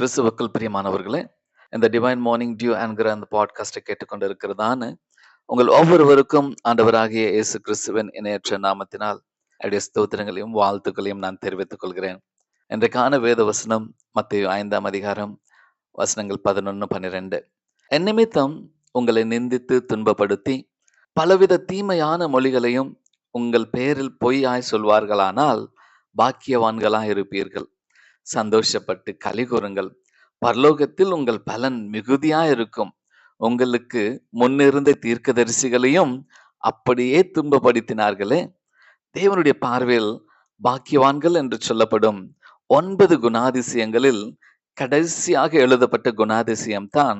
கிறிஸ்துவக்கள் பிரியமானவர்களே இந்த divine morning dew என்கிற அந்த பாட்காஸ்டை கேட்டுக்கொண்டு இருக்கிறதான்னு உங்கள் ஒவ்வொருவருக்கும் ஆண்டவராகிய இயேசு கிறிஸ்துவின் இணையற்ற நாமத்தினால் அவருடைய ஸ்தோத்திரங்களையும் வாழ்த்துக்களையும் நான் தெரிவித்துக் கொள்கிறேன். இன்றைக்கான வேத வசனம் மத்திய ஐந்தாம் அதிகாரம் வசனங்கள் பதினொன்று பன்னிரெண்டு. என்னிமித்தம் உங்களை நிந்தித்து துன்பப்படுத்தி பலவித தீமையான மொழிகளையும் உங்கள் பெயரில் பொய்யாய் சொல்வார்களானால் பாக்கியவான்களாய் இருப்பீர்கள் சந்தோஷப்பட்டு களி கூறுங்கள். பரலோகத்தில் உங்கள் பலன் மிகுதியா இருக்கும். உங்களுக்கு முன்னிருந்த தீர்க்கதரிசிகளையும் அப்படியே துன்பப்படுத்தினார்களே. தேவனுடைய பார்வையில் பாக்கியவான்கள் என்று சொல்லப்படும் ஒன்பது குணாதிசயங்களில் கடைசியாக எழுதப்பட்ட குணாதிசயம் தான்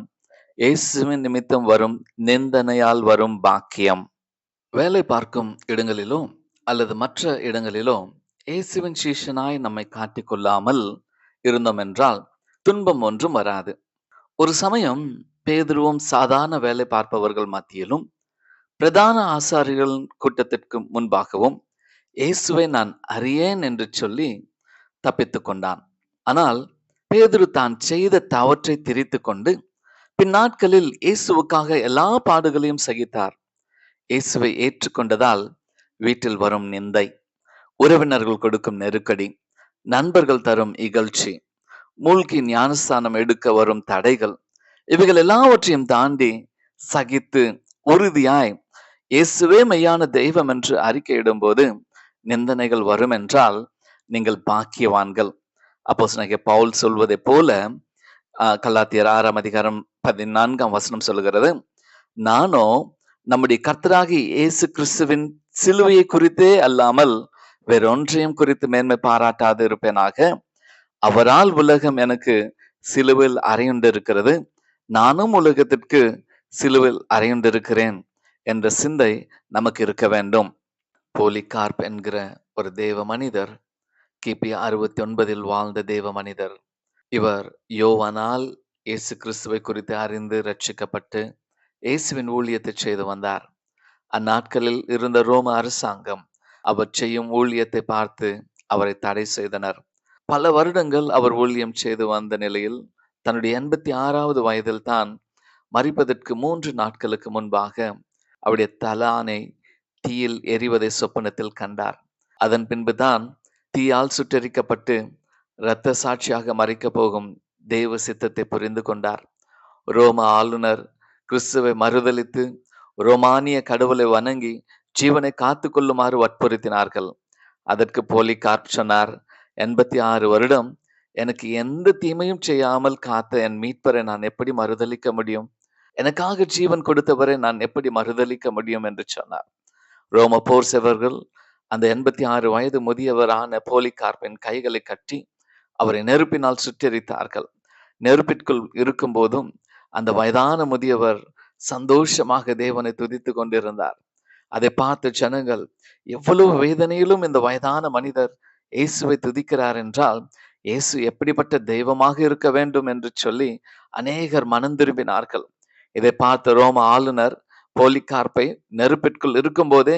இயேசுவின் நிமித்தம் வரும் நிந்தனையால் வரும் பாக்கியம். வேலை பார்க்கும் இடங்களிலோ அல்லது மற்ற இடங்களிலோ இயேசுவின் சீஷனாய் நம்மை காட்டிக்கொள்ளாமல் இருந்தோம் என்றால் துன்பம் ஒன்றும் வராது. ஒரு சமயம் பேதுருவும் சாதாரண வேலை பார்ப்பவர்கள் மத்தியிலும் பிரதான ஆசாரிகள் கூட்டத்திற்கு முன்பாகவும் இயேசுவை நான் அறியேன் என்று சொல்லி தப்பித்து கொண்டான். ஆனால் பேதுரு தான் செய்த தவற்றை திரித்து கொண்டு பின்னாட்களில் இயேசுவுக்காக எல்லா பாடுகளையும் சகித்தார். இயேசுவை ஏற்றுக்கொண்டதால் வீட்டில் வரும் நிந்தை உறவினர்கள் கொடுக்கும் நெருக்கடி நண்பர்கள் தரும் இகழ்ச்சி மூழ்கி ஞானஸ்தானம் எடுக்க வரும் தடைகள் இவைகள் எல்லாவற்றையும் தாண்டி சகித்து உறுதியாய் இயேசுவே மெய்யான தெய்வம் என்று அறிக்கையிடும் போது நிந்தனைகள் வரும் என்றால் நீங்கள் பாக்கியவான்கள். அப்போ பவுல் சொல்வதை போல கல்லாத்தியர் ஆறாம் அதிகாரம் பதினான்காம் வசனம் சொல்லுகிறது நானோ நம்முடைய கர்த்தராகி இயேசு கிறிஸ்துவின் சிலுவையை குறித்தே அல்லாமல் வேறொன்றையும் குறித்து மேன்மை பாராட்டாது இருப்பேனாக அவரால் உலகம் எனக்கு சிலுவில் அறையுண்டிருக்கிறது. நானும் உலகத்திற்கு சிலுவில் அறையுண்டிருக்கிறேன் என்ற சிந்தை நமக்கு இருக்க வேண்டும். போலிகார்ப் என்கிற ஒரு தேவ மனிதர் கிபி அறுபத்தி ஒன்பதில் வாழ்ந்த தேவ மனிதர். இவர் யோவனால் இயேசு கிறிஸ்துவை குறித்து அறிந்து ரட்சிக்கப்பட்டு இயேசுவின் ஊழியத்தை செய்து வந்தார். அந்நாட்களில் இருந்த ரோம அரசாங்கம் அவர் செய்யும் ஊழியத்தை பார்த்து அவரை தடை செய்தனர். பல வருடங்கள் அவர் ஊழியம் செய்து வந்த நிலையில் தன்னுடைய எண்பத்தி ஆறாவது வயதில் தான் மறிப்பதற்கு மூன்று நாட்களுக்கு முன்பாக அவருடைய தலானை தீயில் எரிவதை சொப்பனத்தில் கண்டார். அதன் பின்புதான் தீயால் சுட்டரிக்கப்பட்டு இரத்த சாட்சியாக மறைக்க போகும் தெய்வ சித்தத்தை புரிந்து கொண்டார். ரோம ஆளுநர் கிறிஸ்துவை மறுதளித்து ரோமானிய கடவுளை வணங்கி ஜீவனை காத்து கொள்ளுமாறு வற்புறுத்தினார்கள். அதற்கு போலி கார்ப் சொன்னார் எண்பத்தி ஆறு வருடம் எனக்கு எந்த தீமையும் செய்யாமல் காத்த என் மீட்பரை நான் எப்படி மறுதளிக்க முடியும்? எனக்காக ஜீவன் கொடுத்தவரை நான் எப்படி மறுதளிக்க முடியும்? என்று சொன்னார். ரோம போர் செவர்கள் அந்த எண்பத்தி ஆறு வயது முதியவரான போலிகார்பின் கைகளை கட்டி அவரை நெருப்பினால் சுற்றறித்தார்கள் நெருப்பிற்குள் இருக்கும் போதும் அந்த வயதான முதியவர் சந்தோஷமாக தேவனை துதித்து கொண்டிருந்தார். அதை பார்த்து ஜனங்கள் எவ்வளவு வேதனையிலும் இந்த வயதான மனிதர் இயேசுவை துதிக்கிறார் என்றால் இயேசு எப்படிப்பட்ட தெய்வமாக இருக்க வேண்டும் என்று சொல்லி அநேகர் மனம் திரும்பினார்கள். இதை பார்த்த ரோம ஆளுநர் போலிகார்ப்பை நெருப்பிற்குள் இருக்கும் போதே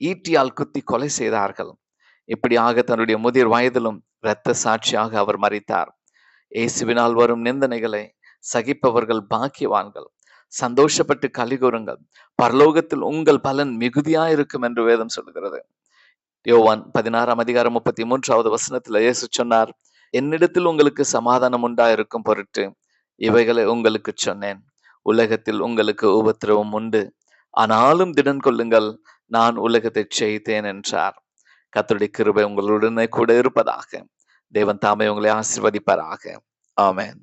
ஈட்டியால் குத்தி கொலை செய்தார்கள். இப்படியாக தன்னுடைய முதிர் வயதிலும் இரத்த சாட்சியாக அவர் மறித்தார் இயேசுவினால் வரும் நிந்தனைகளை சகிப்பவர்கள் பாக்கியவான்கள். சந்தோஷப்பட்டு கலிகூறுங்கள் பரலோகத்தில் உங்கள் பலன் மிகுதியா இருக்கும் என்று வேதம் சொல்கிறது யோவான் பதினாறாம் அதிகாரம் முப்பத்தி மூன்றாவது வசனத்துல இயேசு சொன்னார் என்னிடத்தில் உங்களுக்கு சமாதானம் உண்டா இருக்கும் பொருட்டு இவைகளை உங்களுக்கு சொன்னேன். உலகத்தில் உங்களுக்கு உபத்திரவம் உண்டு. ஆனாலும் திடன் கொள்ளுங்கள் நான் உலகத்தை செய்தேன் என்றார். கத்தருடைய கிருபை உங்களுடனே கூட இருப்பதாக. தேவன் தாமே உங்களை ஆசிர்வதிப்பாராக. ஆமேன்.